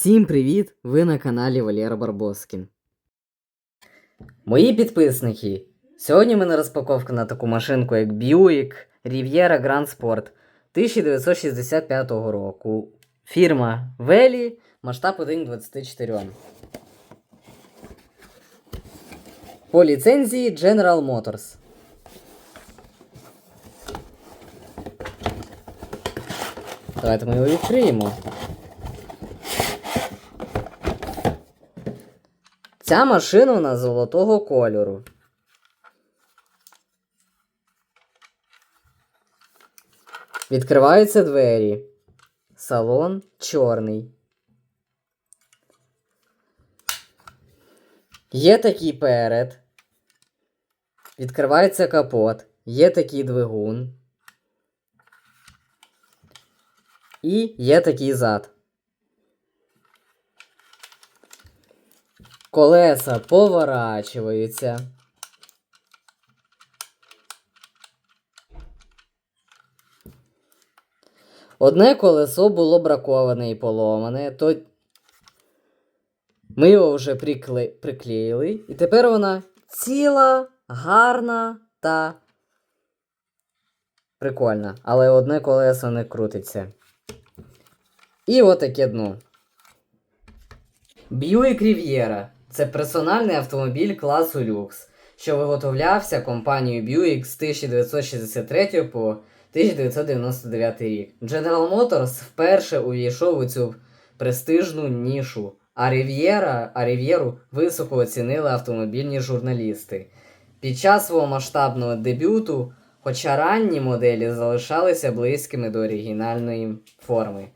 Всім привіт! Ви на каналі Валера Барбоскін. Мої підписники. Сьогодні в мене розпаковка на таку машинку, як Buick Riviera Grand Sport 1965 року. Фірма Велі, масштаб 1.24. По ліцензії General Motors. Давайте ми його відкриємо. Ця машина у нас золотого кольору. Відкриваються двері. Салон чорний. Є такий перед. Відкривається капот. Є такий двигун. І є такий зад. Колеса поворачиваються. Одне колесо було браковане і поломане, то ми його вже прикле... приклеїли, і тепер вона ціла, гарна та прикольна. Але одне колесо не крутиться. І отаке дно. Buick Riviera – це персональний автомобіль класу люкс, що виготовлявся компанією Buick з 1963 по 1999 рік. General Motors вперше увійшов у цю престижну нішу, а Riviera, а Riviera високо оцінили автомобільні журналісти. Під час свого масштабного дебюту, хоча ранні моделі залишалися близькими до оригінальної форми.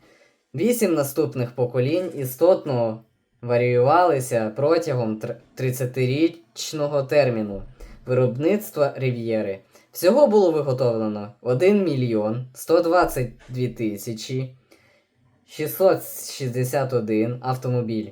Вісім наступних поколінь істотно варіювалися протягом 30-річного терміну виробництва Рів'єри. Всього було виготовлено 1 мільйон 122 тисячі 661 автомобіль.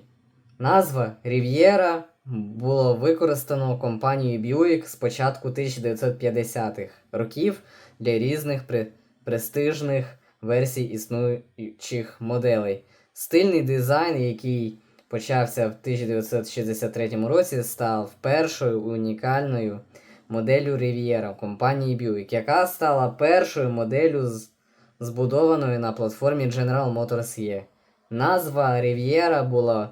Назва Рів'єра було використано компанією Buick з початку 1950-х років для різних пре- престижних версій існуючих моделей. Стильний дизайн, який почався в 1963 році, став першою унікальною моделлю Riviera компанії Buick, яка стала першою моделлю, збудованою на платформі General Motors E. Назва Riviera була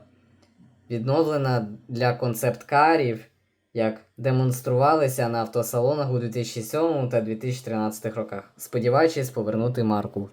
відновлена для концепт-карів, як демонструвалися на автосалонах у 2007 та 2013 роках, сподіваючись повернути марку.